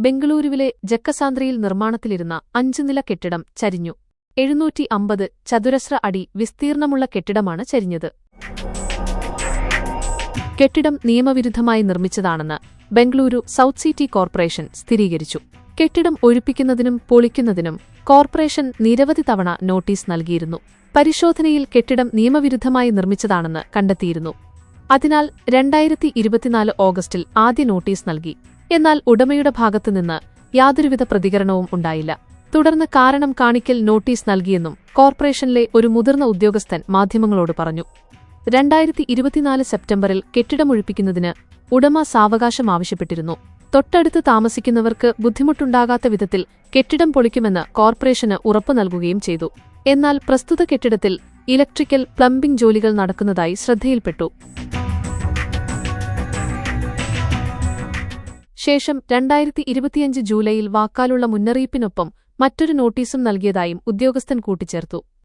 ബംഗളൂരുവിലെ ജക്കസാന്ദ്രയിൽ നിർമ്മാണത്തിലിരുന്ന അഞ്ചു നില കെട്ടിടം ചരിഞ്ഞു. എഴുന്നൂറ്റി അമ്പത് ചതുരശ്ര അടി വിസ്തീർണമുള്ള കെട്ടിടമാണ് ചരിഞ്ഞത്. കെട്ടിടം നിയമവിരുദ്ധമായി നിർമ്മിച്ചതാണെന്ന് ബംഗളൂരു സൗത്ത് സിറ്റി കോർപ്പറേഷൻ സ്ഥിരീകരിച്ചു. കെട്ടിടം ഒഴിപ്പിക്കുന്നതിനും പൊളിക്കുന്നതിനും കോർപ്പറേഷൻ നിരവധി തവണ നോട്ടീസ് നൽകിയിരുന്നു. പരിശോധനയിൽ കെട്ടിടം നിയമവിരുദ്ധമായി നിർമ്മിച്ചതാണെന്ന് കണ്ടെത്തിയിരുന്നു. അതിനാൽ രണ്ടായിരത്തി ഇരുപത്തിനാല് ഓഗസ്റ്റിൽ ആദ്യ നോട്ടീസ് നൽകി. എന്നാൽ ഉടമയുടെ ഭാഗത്തുനിന്ന് യാതൊരുവിധ പ്രതികരണവും ഉണ്ടായില്ല. തുടർന്ന് കാരണം കാണിക്കൽ നോട്ടീസ് നൽകിയെന്നും കോർപ്പറേഷനിലെ ഒരു മുതിർന്ന ഉദ്യോഗസ്ഥൻ മാധ്യമങ്ങളോട് പറഞ്ഞു. രണ്ടായിരത്തി ഇരുപത്തിനാല് സെപ്റ്റംബറിൽ കെട്ടിടമൊഴിപ്പിക്കുന്നതിന് ഉടമ സാവകാശം ആവശ്യപ്പെട്ടിരുന്നു. തൊട്ടടുത്ത് താമസിക്കുന്നവർക്ക് ബുദ്ധിമുട്ടുണ്ടാകാത്ത വിധത്തിൽ കെട്ടിടം പൊളിക്കുമെന്ന് കോർപ്പറേഷന് ഉറപ്പു നൽകുകയും ചെയ്തു. എന്നാൽ പ്രസ്തുത കെട്ടിടത്തിൽ ഇലക്ട്രിക്കൽ പ്ലംബിംഗ് ജോലികൾ നടക്കുന്നതായി ശ്രദ്ധയിൽപ്പെട്ടു. ശേഷം രണ്ടായിരത്തി ഇരുപത്തിയഞ്ച് ജൂലൈയിൽ വാക്കാലുള്ള മുന്നറിയിപ്പിനൊപ്പം മറ്റൊരു നോട്ടീസും നൽകിയതായും ഉദ്യോഗസ്ഥൻ കൂട്ടിച്ചേർത്തു